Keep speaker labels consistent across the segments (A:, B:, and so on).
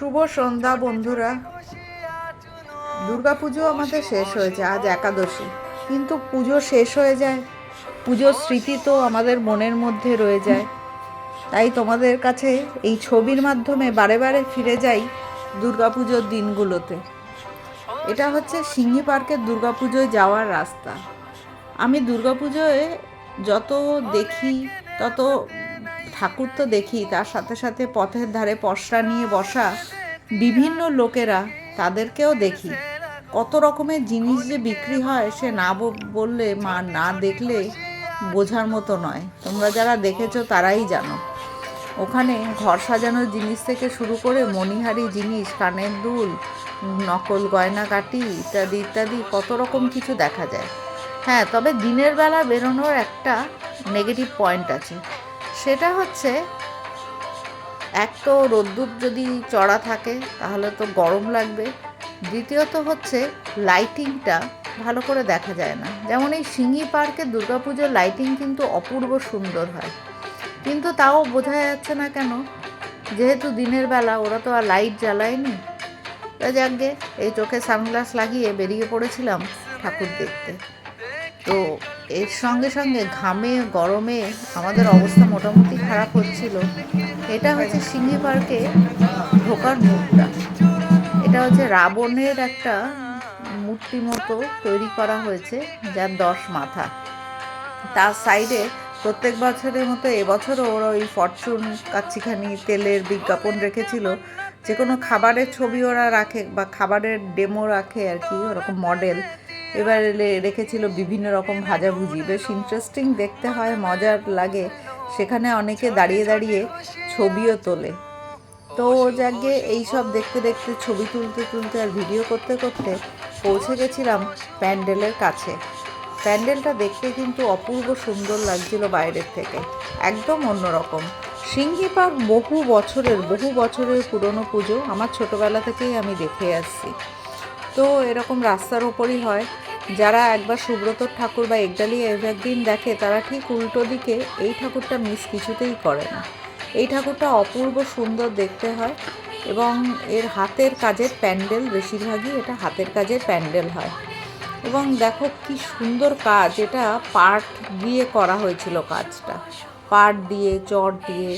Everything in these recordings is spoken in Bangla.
A: শুভ সন্ধ্যা, বন্ধুরা। দুর্গাপুজো আমাদের শেষ হয়েছে, আজ একাদশী। কিন্তু পুজো শেষ হয়ে যায়, পুজোর স্মৃতি তো আমাদের মনের মধ্যে রয়ে যায়। তাই তোমাদের কাছে এই ছবির মাধ্যমে বারে বারে ফিরে যাই দুর্গাপুজোর দিনগুলোতে। এটা হচ্ছে সিংহি পার্কের দুর্গাপুজোয় যাওয়ার রাস্তা। আমি দুর্গাপুজোয় যত দেখি, তত ঠাকুর তো দেখি, তার সাথে সাথে পথের ধারে পসরা নিয়ে বসা বিভিন্ন লোকেরা তাদেরকেও দেখি। কত রকমের জিনিস যে বিক্রি হয়, সে না বললে মা না দেখলে বোঝার মতো নয়। তোমরা যারা দেখেছ তারাই জানো। ওখানে ঘর সাজানোর জিনিস থেকে শুরু করে মণিহারি জিনিস, কানের দুল, নকল গয়না গয়নাকাটি ইত্যাদি ইত্যাদি কত রকম কিছু দেখা যায়। হ্যাঁ তবে দিনের বেলা বেরোনোর একটা নেগেটিভ পয়েন্ট আছে। সেটা হচ্ছে, এক তো রোদ্দুর যদি চড়া থাকে, তাহলে তো গরম লাগবে। দ্বিতীয়ত হচ্ছে লাইটিংটা ভালো করে দেখা যায় না। যেমন এই সিঙ্গি পার্কে দুর্গাপুজোর লাইটিং কিন্তু অপূর্ব সুন্দর হয়। কিন্তু তাও বোঝা যাচ্ছে না কেন, যেহেতু দিনের বেলা ওরা তো আর লাইট জ্বালায়নি। তা যাকগে এই চোখে সানগ্লাস লাগিয়ে বেরিয়ে পড়েছিলাম ঠাকুর দেখতে। তো এর সঙ্গে সঙ্গে ঘামে, গরমে আমাদের অবস্থা মোটামুটি খারাপ হচ্ছিল। এটা হচ্ছে সিংহি পার্কে ঢোকার মুখটা। এটা হচ্ছে রাবণের একটা মূর্তি মতো তৈরি করা হয়েছে, যার দশ মাথা। তার সাইডে প্রত্যেক বছরের মতো এবছরও ওরা ওই ফরচুন কাচ্চিখানি তেলের বিজ্ঞাপন রেখেছিল। যে কোনো খাবারের ছবি ওরা রাখে বা খাবারের ডেমো রাখে আর কি, ওরকম মডেল। এবার রেখেছিল বিভিন্ন রকম ভাজাভুজি। বেশ ইন্টারেস্টিং দেখতে হয়, মজার লাগে। সেখানে অনেকে দাঁড়িয়ে দাঁড়িয়ে ছবিও তোলে। তো ও যাকে এইসব দেখতে দেখতে, ছবি তুলতে তুলতে আর ভিডিও করতে করতে পৌঁছে গেছিলাম প্যান্ডেলের কাছে। প্যান্ডেলটা দেখতে কিন্তু অপূর্ব সুন্দর লাগছিল বাইরের থেকে। একদম অন্যরকম। সিংহি পার্ক বহু বছরের বহু বছরের পুরনো পুজো আমার ছোটোবেলা থেকেই আমি দেখে আসছি। তো এরকম রাস্তার ওপরই হয়। যারা একবার সুব্রত ঠাকুর বা একডালি এভারগ্রিন দেখে, তারা ঠিক উল্টো দিকে এই ঠাকুরটা মিস কিছুতেই করে না। এই ঠাকুরটা অপূর্ব সুন্দর দেখতে হয় এবং এর হাতের কাজের প্যান্ডেল, বেশিরভাগই এটা হাতের কাজের প্যান্ডেল হয়। এবং দেখো কি সুন্দর কাজ, এটা পাট দিয়ে করা হয়েছিল কাজটা। পাট দিয়ে, চট দিয়ে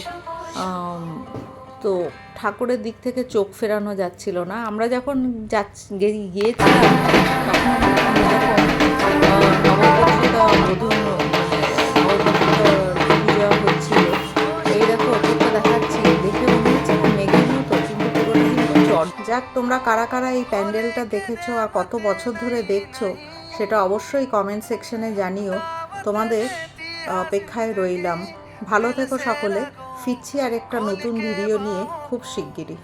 A: তো ঠাকুরের দিক থেকে চোখ ফেরানো যাচ্ছিল না। আমরা যখন যাচ্ছি গিয়েছিলাম তখন যাক, তোমরা কারা কারা এই প্যান্ডেলটা দেখেছ আর কত বছর ধরে দেখছ, সেটা অবশ্যই কমেন্ট সেকশনে জানিও। তোমাদের অপেক্ষায় রইলাম। ভালো থেকো সকলে। ফিরছি আর একটা নতুন ভিডিও নিয়ে খুব শিগগিরই।